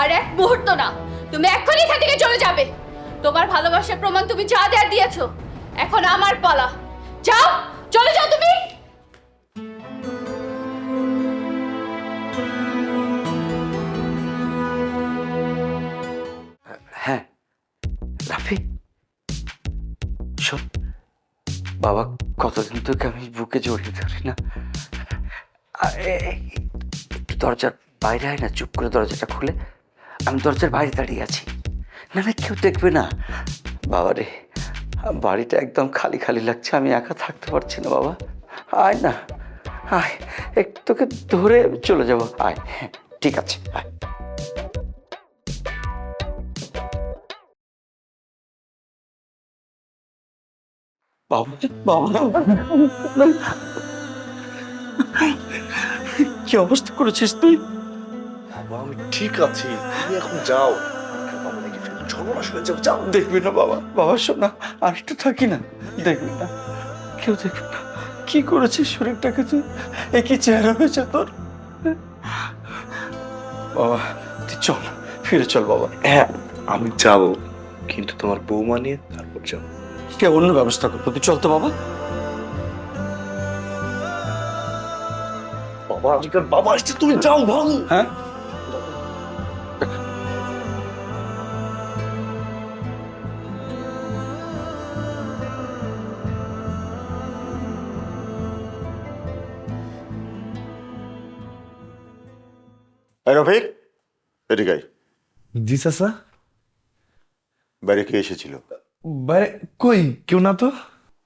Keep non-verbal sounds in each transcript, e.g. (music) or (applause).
আর এক মুহূর্ত না। তুমি এক্ষুনি এখান থেকে চলে যাবে। তোমার ভালোবাসার প্রমাণ তুমি যা দেয়ার দিয়েছ, এখন আমার পালা। যাও, চলে যাও তুমি। হ্যাঁ বাবা, কতদিন তোকে আমি বুকে জড়িয়ে ধরি না? দরজার বাইরে আয় না, চুপ করে দরজাটা খুলে। আমি দরজার বাইরে দাঁড়িয়ে আছি। না না, কেউ দেখবে না। বাবা রে, বাড়িটা একদম খালি খালি লাগছে, আমি একা থাকতে পারছি না বাবা। আয় না, আয় একটু তোকে ধরে চলে যাব। আয় হ্যাঁ ঠিক আছে, আয়। বাবা। কি অবস্থা করেছিস তুই? বাবা আমি ঠিক আছি তুমি এখন যাও। বাবা দেখে ফেলবে সর্বনাশ হয়ে যাও দেখবি না বাবা। বাবা শোনা আর একটু থাকি না। দেখবি না। কেউ দেখবে না। কি করেছিস শরীরটাকে তুই? এ কি চেহারা হয়েছে তোর। বাবা তুই চল ফিরে চল বাবা। হ্যাঁ আমি যাব কিন্তু তোমার বৌমা নিয়ে তারপর যাও কে অন্য ব্যবস্থা করব? তুই চল তো বাবা। বাবা আজকাল বাবা আসছে তুমি যাও ভালো হ্যাঁ? এই রফিক এদিকে জি চাচা। বাইরে কে এসেছিল? বাইরে কই? কেউ না তো?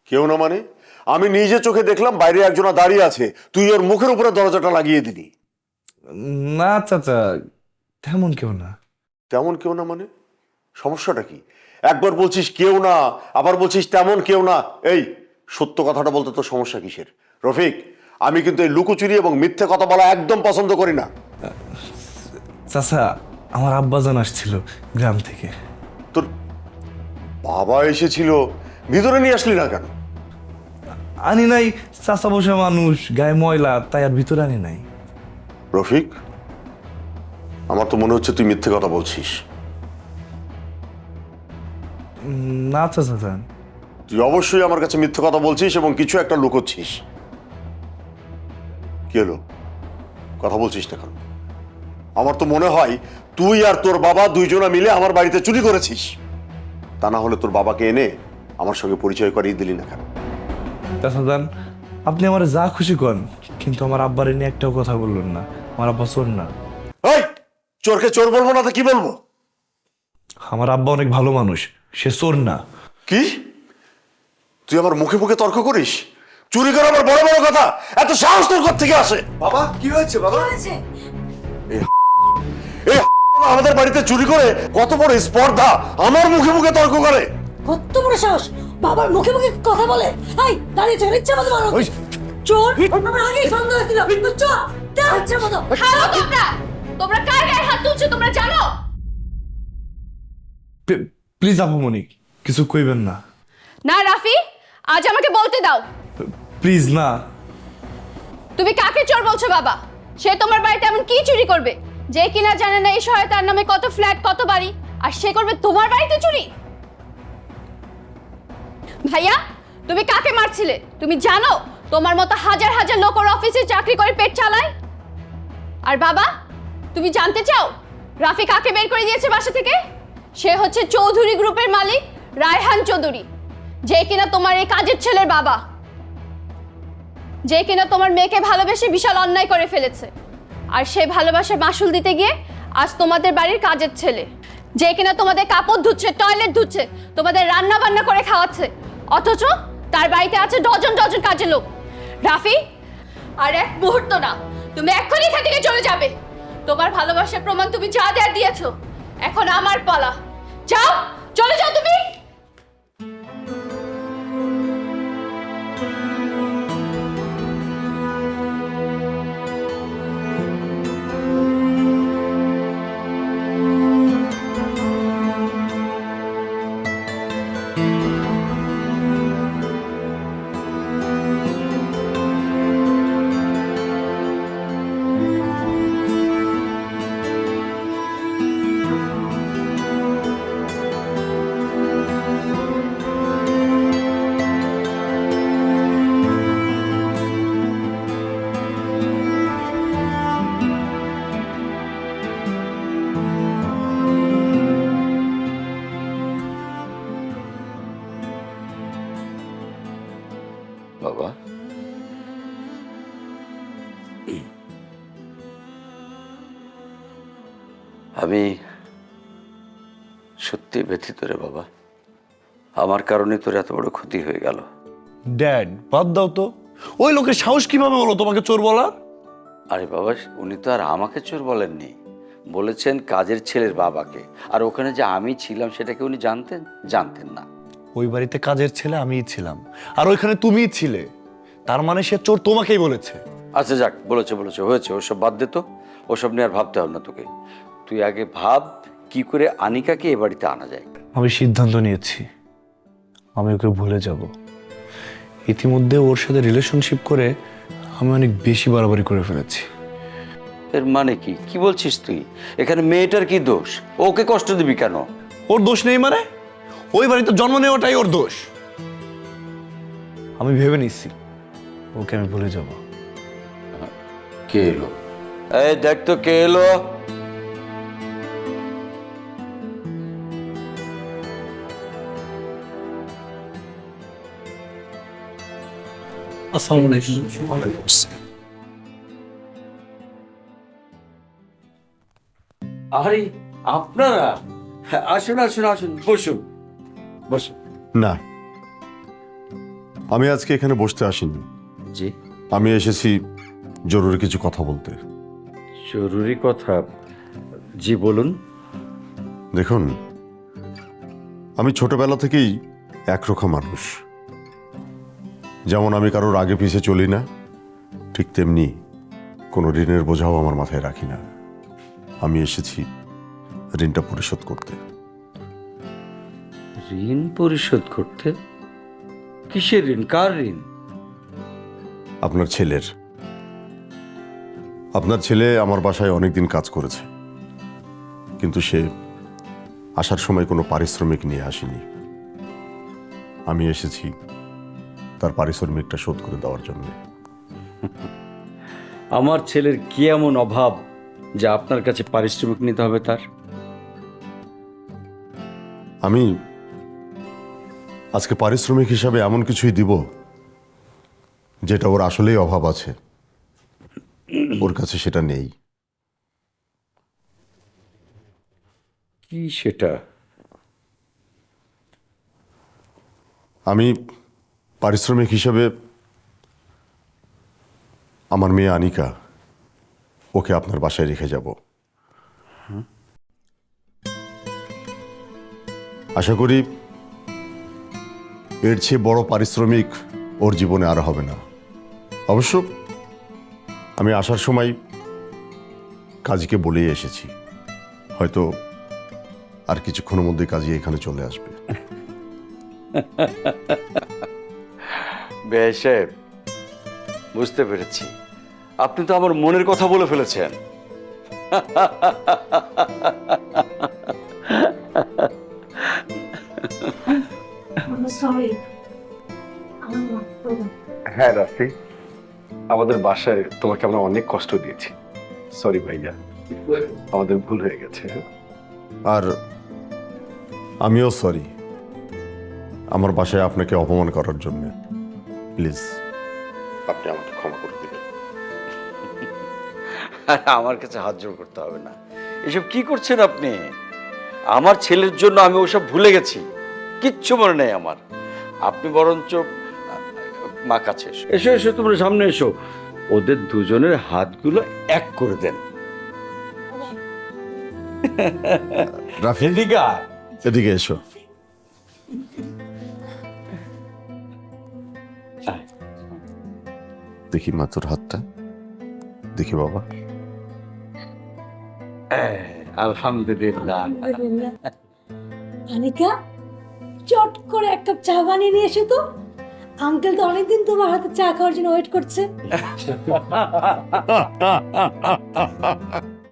কেউ না মানে? আমি নিজে চোখে দেখলাম বাইরে একজনা দাঁড়িয়ে আছে। তুই ওর মুখের উপরে দরজাটা লাগিয়ে দিলি। না চাচা তেমন কেউ না। তেমন কেউ না মানে? সমস্যাটা কি? একবার বলছিস কেউ না আবার বলছিস তেমন কেউ না। এই সত্য কথাটা বলতে তো সমস্যা কিসের? রফিক আমি কিন্তু এই লুকোচুরি এবং মিথ্যে কথা বলা একদম পছন্দ করি না। চাচা আমার আব্বাজান আসছিল গ্রাম থেকে। তোর বাবা এসেছিল ভিতরে নিয়ে আসলি না কেন? আনি নাই চাচা বসে মানুষ গায়ে ময়লা তাই আর ভিতরে আনি নাই। রফিক আমার তো মনে হচ্ছে তুই মিথ্যে কথা বলছিস। না চাচা যান তুই অবশ্যই আমার কাছে মিথ্যে কথা বলছিস এবং কিছু একটা লুকোচ্ছিস। কি হলো? কথা বলছিস না কেন? আমার তো মনে হয় তুই আর তোর বাবা দুইজনা মিলে আমার বাড়িতে চুরি করেছিস। তা না হলে তোর বাবাকে এনে আমার সঙ্গে পরিচয় করিয়ে দিলি না কেন? আপনি আমার যা খুশি করেন কিন্তু আমার আব্বার নিয়ে একটাও কথা বললেন না। আমার আব্বা চোর না। এই চোরকে চোর বলব না তো কি বলব? আমার আব্বা অনেক ভালো মানুষ সে চোর না। কি? তুই আমার মুখে মুখে তর্ক করিস? চুরি করা আমার বড় বড় কথা এত সাহস তোর থেকে আসে? বাবা কি হয়েছে বাবা? আমাদের বাড়িতে চুরি করে কত বড় স্পর্ধা। আমার মুখে মুখে তর্ক করে। কত বড় সাহস। বাবার মুখে মুখে কথা বলে। এই দাঁড়িয়ে থেকে ইচ্ছা মতো মারো। চোর আমার আগেই সন্দেহ ছিল চোর তার ইচ্ছা মতো। তোমরা। তোমরা কার গায়ে হাত তুলছো তোমরা জানো? প্লিজ আপামনি কিছু কইবেন না। না রাফি আজ আমাকে বলতে দাও। প্লিজ না। তুমি কাকে চোর বলছো বাবা? সে তোমার বাড়িতে এমন কি চুরি করবে? যে কিনা জানে না এই শহরে তার নামে কত ফ্ল্যাট কত বাড়ি। আর সে করবে তোমার বাড়িতে চুরি? ভাইয়া, তুমি কাকে মারছিলে? তুমি জানো তোমার মতো হাজার হাজার লোক ওর অফিসে চাকরি করে পেট চালায়? আর বাবা, তুমি জানতে চাও রাফি কাকে বের করে দিয়েছে বাসা থেকে? সে হচ্ছে চৌধুরী গ্রুপের মালিক রায়হান চৌধুরী। যে কিনা তোমার এই কাজের ছেলের বাবা। যে কিনা তোমার মেয়েকে ভালোবেসে বিশাল অন্যায় করে ফেলেছে। আর সে ভালোবাসার মাসুল দিতে গিয়ে আজ তোমাদের বাড়ির কাজের ছেলে, যে কিনা তোমাদের কাপড় ধুচ্ছে টয়লেট ধুচ্ছে, তোমাদের রান্না বান্না করে খাওয়াচ্ছে, অথচ তার বাড়িতে আছে ডজন ডজন কাজের লোক। রাফি, আর এক মুহূর্ত না, তুমি এক্ষুনি এখান থেকে চলে যাবে। তোমার ভালোবাসার প্রমাণ তুমি যা দেয়ার দিয়েছ, এখন আমার পালা। যাও, চলে যাও তুমি! আমি সত্যি ব্যথিত রে বাবা। আমার কারণে তোর এত বড় ক্ষতি হয়ে গেল। ড্যাড বাদ দাও তো। ওই লোকের সাহস কীভাবে হলো তোমাকে চোর বলার? আরে বাবা উনি তো আর আমাকে চোর বলেননি। বলেছেন কাজের ছেলের বাবাকে। আর ওখানে যে আমি ছিলাম সেটাকে উনি জানতেন? জানতেন না। ওই বাড়িতে কাজের ছেলে আমিই ছিলাম। আর ওইখানে তুমিই ছিলে। তার মানে সে চোর তোমাকেই বলেছে। আচ্ছা যাক বলেছে বলেছে হয়েছে ওসব বাদ দে তো। ওসব নিয়ে আর ভাবতে হবে না তোকে। তুই আগে ভাব কি করে আনিকাকে এ বাড়িতে আনা যায়। আমি সিদ্ধান্ত নিয়েছি। আমি ওকে ভুলে যাব। ইতিমধ্যে ওর সাথে রিলেশনশিপ করে আমি অনেক বেশি বাড়াবাড়ি করে ফেলেছি। এর মানে কি? কি বলছিস তুই? এখানে মেয়েটার কি দোষ? ওকে কষ্ট দিবি কেন? ওর দোষ নেই মানে? ওই বাড়িতে জন্ম নেওয়াটাই ওর দোষ। আমি ভেবে নিচ্ছি ওকে আমি ভুলে যাব। কে এলো? এই দেখ তো কে এলো। আরে আপনারা? হ্যাঁ, আসুন আসুন আসুন বসুন। বসুন। না আমি আজকে এখানে বসতে আসিনি। জি। আমি এসেছি জরুরি কিছু কথা বলতে। জরুরি কথা? জি বলুন। দেখুন আমি ছোটবেলা থেকেই একরকম মানুষ। যেমন আমি কারোর আগে পিছে চলি না ঠিক তেমনি কোনো ঋণের বোঝাও আমার মাথায় রাখি না। আমি এসেছি ঋণটা পরিশোধ করতে। ঋণ পরিশোধ করতে? কিসের ঋণ? কার ঋণ? আপনার ছেলের। আপনার ছেলে আমার বাসায় অনেকদিন কাজ করেছে কিন্তু সে আসার সময় কোনো পারিশ্রমিক নিয়ে আসেনি। আমি এসেছি তার পারিশ্রমিকটা শোধ করে দেওয়ার জন্য। (laughs) আমার ছেলের কি এমন অভাব যে আপনার কাছে পারিশ্রমিক নিতে হবে তার? আমি আজকে পারিশ্রমিক হিসাবে এমন কিছুই দিব যেটা ওর আসলেই অভাব আছে। ওর কাছে সেটা নেই। কি সেটা? আমি পারিশ্রমিক হিসাবে আমার মেয়ে আনিকা, ওকে আপনার বাসায় রেখে যাব। আশা করি এর চেয়ে বড় পারিশ্রমিক ওর জীবনে আর হবে না। অবশ্য আমি আসার সময় কাজীকে বলেই এসেছি, হয়তো আর কিছুক্ষণের মধ্যে কাজী এখানে চলে আসবে। (laughs) বেশ সাহেব বুঝতে পেরেছি। আপনি তো আমার মনের কথা বলে ফেলেছেন। হ্যাঁ রাফি। আমাদের বাসায় তোমাকে আমরা অনেক কষ্ট দিয়েছি। সরি ভাইয়া। আমাদের ভুল হয়ে গেছে। আর আমিও সরি আমার বাসায় আপনাকে অপমান করার জন্য। প্লিজ। আপনি আমাকে ক্ষমা করে দিবেন। (laughs) আমার কাছে হাত জোর করতে হবে না। এসব কি করছেন আপনি? আমার ছেলের জন্য আমি ওসব ভুলে গেছি। কিচ্ছু মনে নেই আমার। আপনি বরঞ্চ মা কাছে এসো। এসো এসো তোমরা সামনে এসো। ওদের দুজনের হাতগুলো এক করে দেন। (laughs) রাফি এদিকে এদিকে এসো। দেখি মা তোর হাতটা। দেখি বাবা। আলহামদুলিল্লাহ। আনিকা চট করে এক কাপ চা বানিয়ে নিয়ে এসো তো। আঙ্কেল তো অনেকদিন তোমার হাতে চা খাওয়ার জন্য ওয়েট করছে। (laughs)